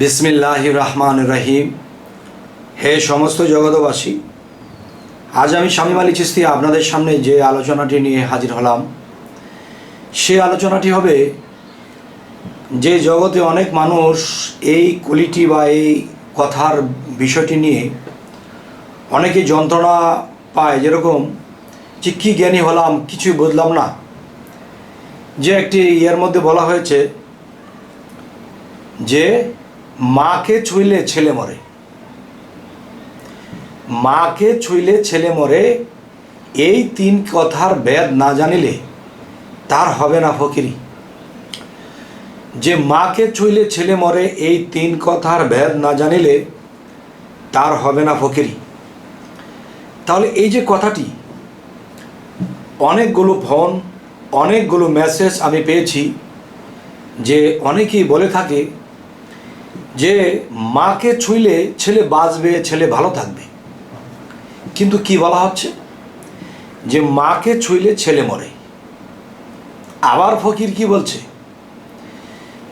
বিসমিল্লাহ রহমান রহিম হে সমস্ত জগতবাসী আজ আমি স্বামী আলী চিস্তি আপনাদের সামনে যে আলোচনাটি নিয়ে হাজির হলাম, সে আলোচনাটি হবে যে জগতে অনেক মানুষ এই কুলিটি বা এই কথার বিষয়টি নিয়ে অনেকে যন্ত্রণা পায়, যেরকম, যে কী জ্ঞানী হলাম, কিছুই বুঝলাম না। যে একটি ইয়ের মধ্যে বলা হয়েছে যে মাকে ছুঁইলে ছেলে মরে। মাকে ছুঁইলে ছেলে মরে, এই তিন কথার বেদ না জানিলে তার হবে না ফকিরি। যে মাকে ছুঁইলে ছেলে মরে, এই তিন কথার ভেদ না জানিলে তার হবে না ফকিরি। তাহলে এই যে কথাটি, অনেকগুলো ফোন, অনেকগুলো মেসেজ আমি পেয়েছি, যে অনেকেই বলে থাকে যে মাকে ছুঁইলে ছেলে বাঁচবে, ছেলে ভালো থাকবে। কিন্তু কি বলা হচ্ছে? যে মাকে ছুঁইলে ছেলে মরে। আবার ফকির কি বলছে?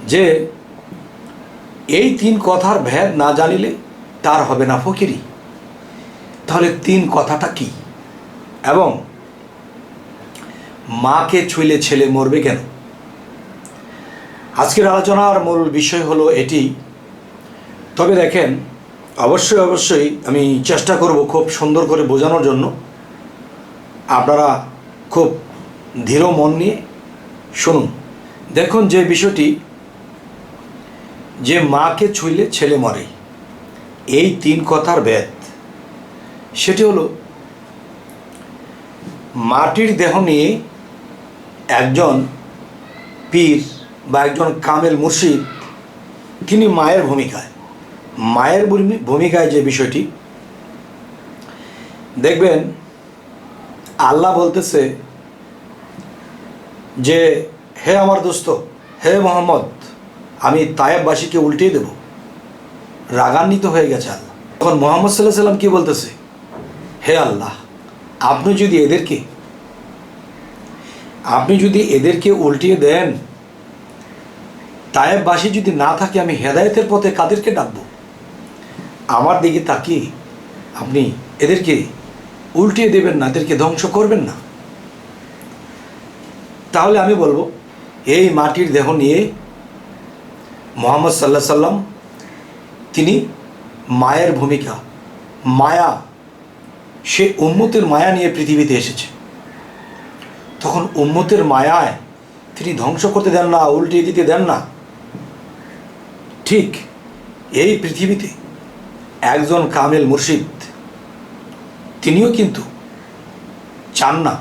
যে এই তিন কথার ভেদ না জানিলে তার হবে না ফকিরি। তাহলে তিন কথাটা কি? এবং মাকে ছুঁইলে ছেলে মরবে কেন? আজকের আলোচনার মূল বিষয় হলো এটি তবে দেখেন, অবশ্যই অবশ্যই আমি চেষ্টা করব খুব সুন্দর করে বোঝানোর জন্য। আপনারা খুব ধীর মন নিয়ে শুনুন। দেখুন যে বিষয়টি, যে মাকে ছুঁইলে ছেলে মরে, এই তিন কথার বেদ সেটি হলো, মাটির দেহ নিয়ে একজন পীর বা একজন কামেল মুর্শিদ, তিনি মায়ের ভূমিকায়। মায়ের ভূমি- ভূমিকায় যে বিষয়টি, দেখবেন আল্লাহ বলতেছে যে, হে আমার দোস্ত, হে মোহাম্মদ, আমি তায়েববাসীকে উল্টিয়ে দেব। রাগান্বিত হয়ে গেছে আল্লাহ। তখন মোহাম্মদ সাল্লাহ সাল্লাম কি বলতেছে? হে আল্লাহ, আপনি যদি এদেরকে, আপনি যদি এদেরকে উল্টিয়ে দেন, তায়েববাসী যদি না থাকে, আমি হেদায়েতের পথে কাদেরকে ডাকবো? আমার দিকে তাকিয়ে আপনি এদেরকে উল্টিয়ে দেবেন না, এদেরকে ধ্বংস করবেন না। তাহলে আমি বলব, এই মাটির দেহ নিয়ে মোহাম্মদ সাল্লাহ সাল্লাম তিনি মায়ের ভূমিকা, মায়া, সে উম্মতের মায়া নিয়ে পৃথিবীতে এসেছে। তখন উম্মতের মায়ায় তিনি ধ্বংস করতে দেন না, উল্টিয়ে দিতে দেন না। ঠিক এই পৃথিবীতে একজন কামেল মুর্শিদ, তিনিও কিন্তু চান না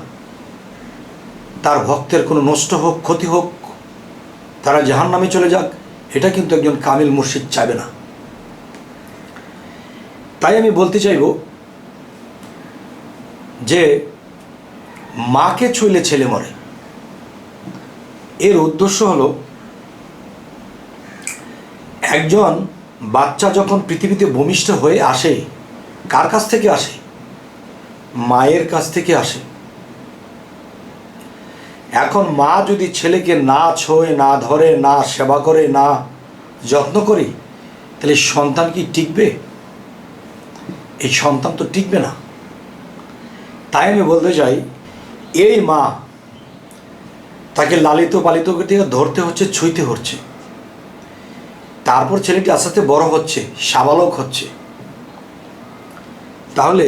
তার ভক্তের কোনো নষ্ট হোক, ক্ষতি হোক, তারা জাহান নামে চলে যাক, এটা কিন্তু একজন কামিল মুর্শিদ চাইবে না। তাই আমি বলতে চাইব যে, মাকে ছুঁইলে ছেলে মরে। এর উদ্দেশ্য হলো, একজন বাচ্চা যখন পৃথিবীতে ভূমিষ্ঠ হয়ে আসে, কার কাছ থেকে আসে? মায়ের কাছ থেকে আসে। এখন মা যদি ছেলেকে না ছোঁয়, না ধরে, না সেবা করে, না যত্ন করে, তাহলে সন্তান কি টিকবে? এই সন্তান তো টিকবে না। তাই আমি বলতে চাই, এই মা তাকে লালিত পালিত ধরতে হচ্ছে, ছুঁইতে হচ্ছে। তারপর ছেলেটি আস্তে আস্তে বড় হচ্ছে, সাবালক হচ্ছে। তাহলে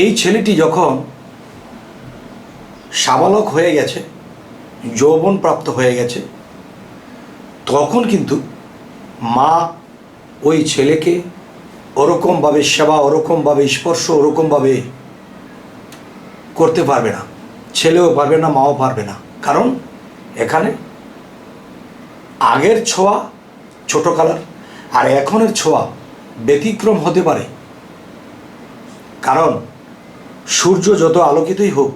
এই ছেলেটি যখন সাবালক হয়ে গেছে যৌবন প্রাপ্ত হয়ে গেছে, তখন কিন্তু মা ওই ছেলেকে ওরকমভাবে সেবা, ওরকমভাবে স্পর্শ, ওরকমভাবে করতে পারবে না। ছেলেও পারবে না, মাও পারবে না। কারণ এখানে আগের ছোঁয়া ছোট কালার, আর এখনের ছোঁয়া ব্যতিক্রম হতে পারে। কারণ সূর্য যত আলোকিতই হোক,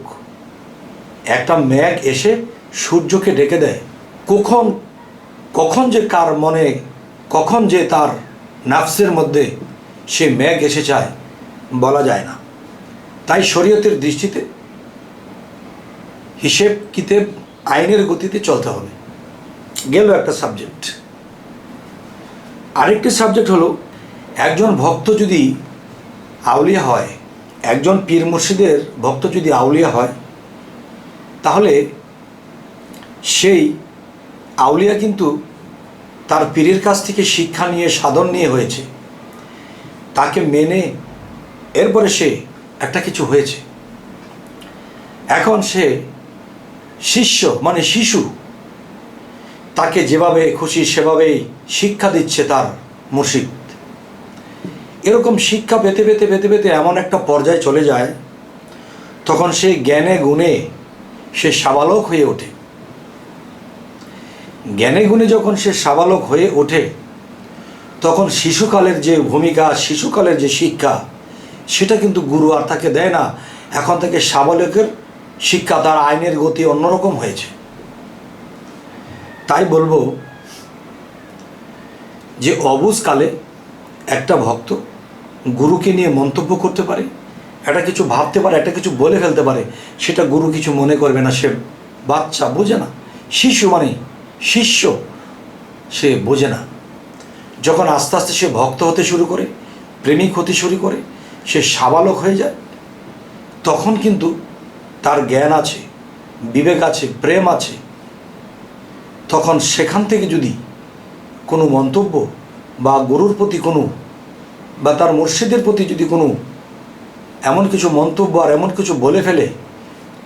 একটা মেঘ এসে সূর্যকে ডেকে দেয়। কখন কখন যে কার মনে, কখন যে তার নাফসের মধ্যে সে মেঘ এসে চায় বলা যায় না। তাই শরীয়তের দৃষ্টিতে হিসেব কিতেব আইনের গতিতে চলতে হবে। গেল একটা সাবজেক্ট আরেকটি সাবজেক্ট হলো, একজন ভক্ত যদি আউলিয়া হয়, একজন পীর মুর্শিদের ভক্ত যদি আউলিয়া হয়, তাহলে সেই আউলিয়া কিন্তু তার পীরের কাছ থেকে শিক্ষা নিয়ে, সাধন নিয়ে হয়েছে। তাকে মেনে এরপরে সে একটা কিছু হয়েছে। এখন সে শিষ্য মানে শিশু তাকে যেভাবে খুশি সেভাবেই শিক্ষা দিচ্ছে তার মুর্শিদ। এরকম শিক্ষা পেতে পেতে পেতে পেতে এমন একটা পর্যায়ে চলে যায়, তখন সে জ্ঞানে গুণে সে সাবালক হয়ে ওঠে। জ্ঞানে গুণে যখন সে সাবালক হয়ে ওঠে, তখন শিশুকালের যে ভূমিকা, শিশুকালের যে শিক্ষা, সেটা কিন্তু গুরু আর তাকে দেয় না। এখন থেকে সাবালকের শিক্ষা তার আইনের গতি অন্যরকম হয়েছে। তাই বলব যে অবুজকালে একটা ভক্ত গুরুকে নিয়ে মন্তব্য করতে পারে, একটা কিছু ভাবতে পারে, একটা কিছু বলে ফেলতে পারে, সেটা গুরু কিছু মনে করবে না, সে বাচ্চা বোঝে না, শিশু মানে শিষ্য সে বোঝে না। যখন আস্তে আস্তে সে ভক্ত হতে শুরু করে, প্রেমিক হতে শুরু করে, সে সাবালক হয়ে যায়, তখন কিন্তু তার জ্ঞান আছে, বিবেক আছে, প্রেম আছে তখন সেখান থেকে যদি কোনো মন্তব্য বা গুরুর প্রতি কোনো বা তার মুর্শিদের প্রতি যদি কোনো এমন কিছু মন্তব্য আর এমন কিছু বলে ফেলে,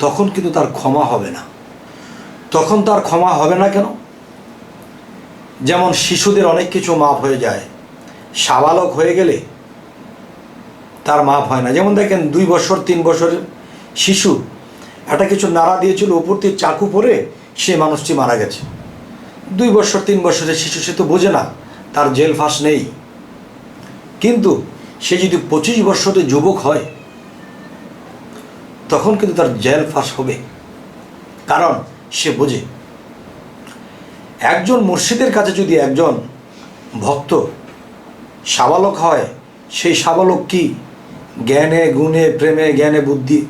তখন কিন্তু তার ক্ষমা হবে না। তখন তার ক্ষমা হবে না কেন? যেমন শিশুদের অনেক কিছু মাপ হয়ে যায়, সাবালক হয়ে গেলে তার মাপ হয় না। যেমন দেখেন, দুই বছর, তিন বছরের শিশু একটা কিছু নাড়া দিয়েছিল, উপর দিয়ে চাকু পরে সে মানুষটি মারা গেছে। দুই বছর, তিন বছরের শিশু সে তো বোঝে না, তার জেল ফাঁস নেই। কিন্তু সে যদি পঁচিশ বছরের যুবক হয়, তখন কিন্তু তার জেল ফাঁস হবে, কারণ সে বোঝে। একজন মুর্শিদের কাছে যদি একজন ভক্ত সাবালক হয়, সেই সাবালক কি জ্ঞানে, গুণে, প্রেমে, জ্ঞানে, বুদ্ধি?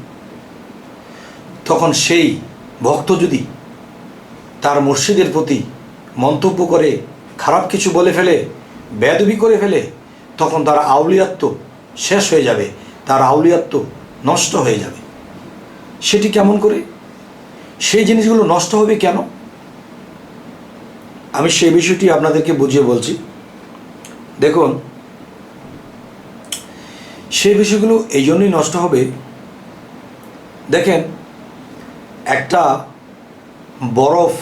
তখন সেই ভক্ত যদি তার মুর্শিদের প্রতি মন্তব্য করে, খারাপ কিছু বলে ফেলে বেদবি করে ফেলে, তখন তার আউলিয়াত্ব শেষ হয়ে যাবে, তার আউলিয়াত্ব নষ্ট হয়ে যাবে। সেটি কেমন করে? সেই জিনিসগুলো নষ্ট হবে কেন? আমি সেই বিষয়টি আপনাদেরকে বুঝিয়ে বলছি। দেখুন সেই বিষয়গুলো এই জন্যই নষ্ট হবে। দেখেন, একটা বরফ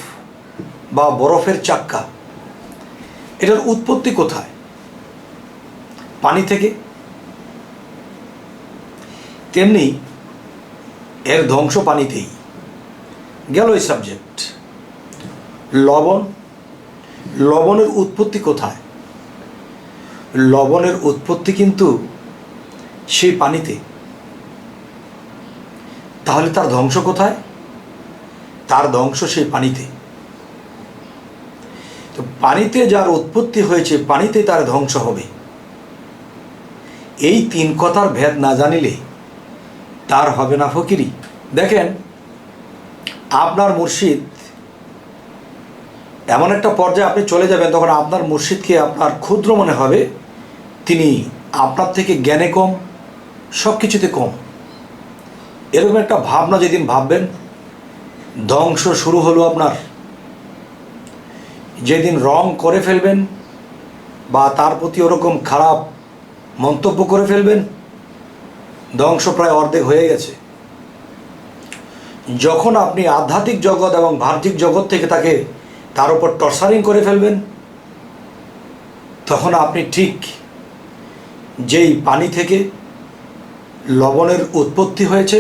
বা বরফের চাক্কা, এটার উৎপত্তি কোথায়? পানি থেকে। তেমনি এর ধ্বংস পানিতেই। গেল এই সাবজেক্ট লবণ, লবণের উৎপত্তি কোথায়? লবণের উৎপত্তি কিন্তু সেই পানিতে। তাহলে তার ধ্বংস কোথায়? তার ধ্বংস সেই পানিতে। পানিতে যার উৎপত্তি হয়েছে, পানিতে তার ধ্বংস হবে। এই তিন কথার ভেদ না জানিলে তার হবে না ফকিরি। দেখেন, আপনার মুর্শিদ, এমন একটা পর্যায়ে আপনি চলে যাবেন, তখন আপনার মুর্শিদকে আপনার ক্ষুদ্র মনে হবে। তিনি আপনার থেকে জ্ঞানে কম সব কিছুতে কম। এরকম একটা ভাবনা যেদিন ভাববেন, ধ্বংস শুরু হলো আপনার। যেদিন রং করে ফেলবেন বা তার প্রতি ওরকম খারাপ মন্তব্য করে ফেলবেন, ধ্বংস প্রায় অর্ধেক হয়ে গেছে। যখন আপনি আধ্যাত্মিক জগৎ এবং বাহ্যিক জগৎ থেকে তাকে তার উপর টর্চারিং করে ফেলবেন, তখন আপনি ঠিক যেই পানি থেকে লবণের উৎপত্তি হয়েছে,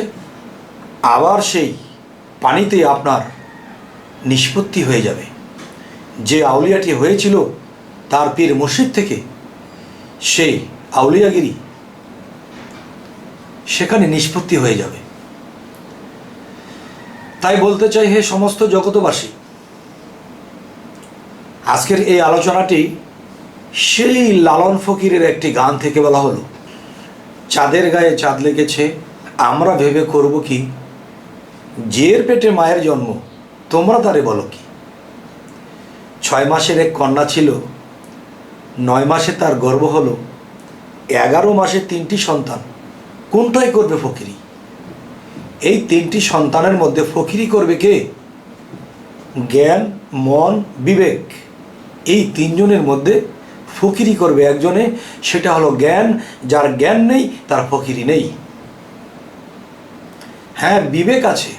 আবার সেই পানিতে আপনার নিষ্পত্তি হয়ে যাবে। যে আউলিয়াটি হয়েছিল তার পীর মসজিদ থেকে, সেই আউলিয়াগিরি সেখানে নিষ্পত্তি হয়ে যাবে। তাই বলতে চাই হে সমস্ত জগতবাসী আজকের এই আলোচনাটি সেই লালন ফকিরের একটি গান থেকে বলা হলো। চাঁদের গায়ে চাঁদ লেগেছে, আমরা ভেবে করব কি? জের পেটে মায়ের জন্ম, তোমরা তারে বলো কি? ছয় মাসের এক কন্যা ছিল। নয় মাসে তার গর্ব হলো। এগারো মাসে তিনটি সন্তান। কোনটাই করবে ফকিরি? এই তিনটি সন্তানের মধ্যে ফকিরি করবে কে? জ্ঞান, মন, বিবেক। এই তিনজনের মধ্যে ফকিরি করবে একজনে, সেটা হলো জ্ঞান। যার জ্ঞান নেই, তার ফকিরি নেই। হ্যাঁ বিবেক আছে,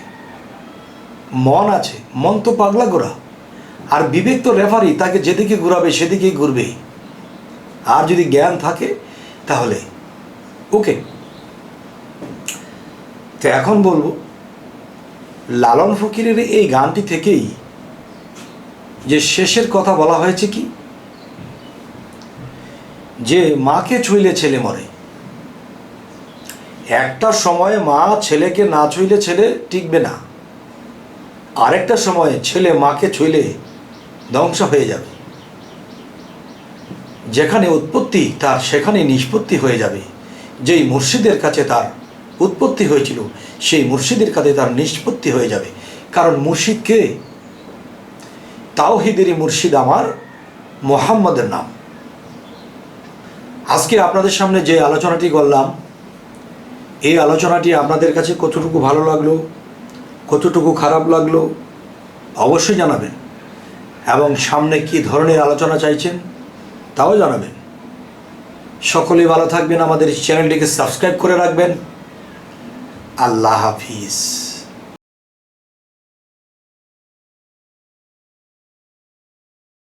মন আছে। মন তো পাগলা গোড়া। আর বিবেক তো রেফারি তাকে যেদিকে ঘুরাবে সেদিকেই ঘুরবে আর যদি জ্ঞান থাকে, তাহলে ওকে তো এখন বলব, লালন ফকিরের এই গানটি থেকেই যে শেষের কথা বলা হয়েছে কি? যে মাকে ছুঁইলে ছেলে মরে। একটা সময়ে মা ছেলেকে না ছুঁইলে ছেলে টিকবে না। আরেকটা সময়ে ছেলে মাকে ছুঁইলে ধ্বংস হয়ে যাবে। যেখানে উৎপত্তি, তার সেখানে নিষ্পত্তি হয়ে যাবে। যেই মুর্শিদের কাছে তার উৎপত্তি হয়েছিল, সেই মুর্শিদের কাছে তার নিষ্পত্তি হয়ে যাবে। কারণ মুর্শিদকে তাওহিদেরই মুর্শিদ আমার মোহাম্মদের নাম। আজকে আপনাদের সামনে যে আলোচনাটি করলাম, এই আলোচনাটি আপনাদের কাছে কতটুকু ভালো লাগল, কতটুকু খারাপ লাগল, অবশ্যই জানাবেন। এবং সামনে কি ধরনের আলোচনা চাইছেন, তাও জানাবেন। সকলেই ভালো থাকবেন, আমাদের চ্যানেলটিকে সাবস্ক্রাইব করে রাখবেন। আল্লাহ হাফিজ।